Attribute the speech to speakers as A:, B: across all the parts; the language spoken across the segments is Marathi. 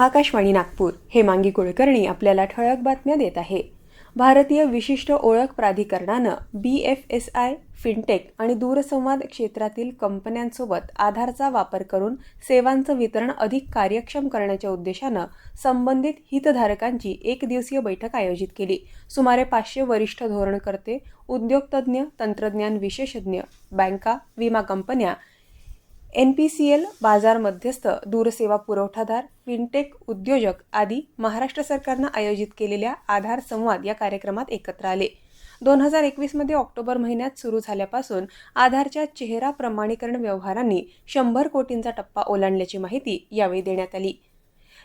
A: आकाशवाणी नागपूर. हेमांगी कुलकर्णी आपल्याला ठळक बातम्या देत आहे. भारतीय विशिष्ट ओळख प्राधिकरणानं B F S I fintech आणि दूरसंवाद क्षेत्रातील कंपन्यांसोबत आधारचा वापर करून सेवांचं वितरण अधिक कार्यक्षम करण्याच्या उद्देशानं संबंधित हितधारकांची एक दिवसीय बैठक आयोजित केली. सुमारे पाचशे वरिष्ठ धोरणकर्ते उद्योगतज्ञ तंत्रज्ञान विशेषज्ञ बँका विमा कंपन्या एन पी सी एल बाजार मध्यस्थ दूरसेवा पुरवठादार फिनटेक उद्योजक आदी महाराष्ट्र सरकारनं आयोजित केलेल्या आधार संवाद या कार्यक्रमात एकत्र आले. दोन हजार एकवीसमध्ये ऑक्टोबर महिन्यात सुरू झाल्यापासून आधारच्या चेहरा प्रमाणीकरण व्यवहारांनी शंभर कोटींचा टप्पा ओलांडल्याची माहिती यावेळी देण्यात आली.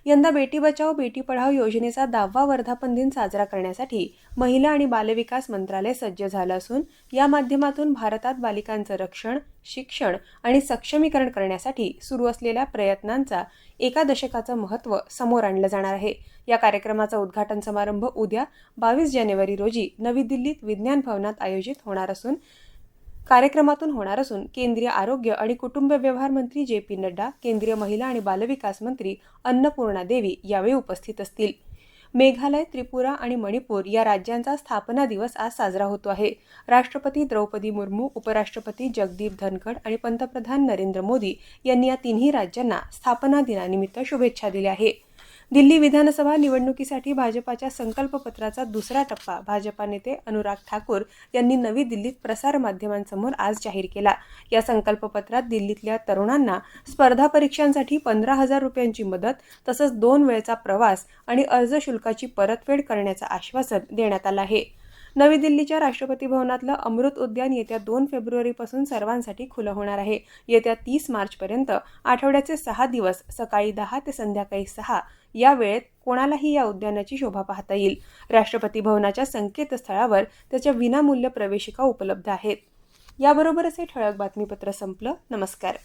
A: यंदा बेटी बचाओ बेटी पढाओ योजनेचा दहावा वर्धापन दिन साजरा करण्यासाठी महिला आणि बालविकास मंत्रालय सज्ज झालं असून या माध्यमातून भारतात बालिकांचं रक्षण शिक्षण आणि सक्षमीकरण करण्यासाठी सुरू असलेल्या प्रयत्नांचा एका दशकाचं महत्त्व समोर आणलं जाणार आहे. या कार्यक्रमाचा उद्घाटन समारंभ उद्या बावीस जानेवारी रोजी नवी दिल्लीत विज्ञान भवनात आयोजित होणार असून कार्यक्रमातून होणार असून केंद्रीय आरोग्य आणि कुटुंब व्यवहार मंत्री जे पी नड्डा केंद्रीय महिला आणि बालविकास मंत्री अन्नपूर्णा देवी यावेळी उपस्थित असतील. मेघालय त्रिपुरा आणि मणिपूर या राज्यांचा स्थापना दिवस आज साजरा होतो आहे. राष्ट्रपती द्रौपदी मुर्मू उपराष्ट्रपती जगदीप धनखड आणि पंतप्रधान नरेंद्र मोदी यांनी या तिन्ही राज्यांना स्थापना दिनानिमित्त शुभेच्छा दिल्या आहे दिल्ली विधानसभा निवडणुकीसाठी भाजपाच्या संकल्पपत्राचा दुसरा टप्पा. भाजपा नेते अनुराग ठाकूर यांनी नवी दिल्लीत प्रसारमाध्यमांसमोर आज जाहीर केला. या संकल्पपत्रात दिल्लीतल्या तरुणांना स्पर्धा परीक्षांसाठी पंधरा हजार रुपयांची मदत तसंच दोन वेळचा प्रवास आणि अर्ज शुल्काची परतफेड करण्याचं आश्वासन देण्यात आलं आहे. नवी दिल्लीच्या राष्ट्रपती भवनातलं अमृत उद्यान येत्या दोन फेब्रुवारीपासून सर्वांसाठी खुलं होणार आहे. येत्या तीस मार्चपर्यंत आठवड्याचे सहा दिवस सकाळी दहा ते संध्याकाळी सहा या वेळेत कोणालाही या उद्यानाची शोभा पाहता येईल. राष्ट्रपती भवनाच्या संकेतस्थळावर त्याच्या विनामूल्य प्रवेशिका उपलब्ध आहेत. याबरोबरच हे ठळक बातमीपत्र संपलं. नमस्कार.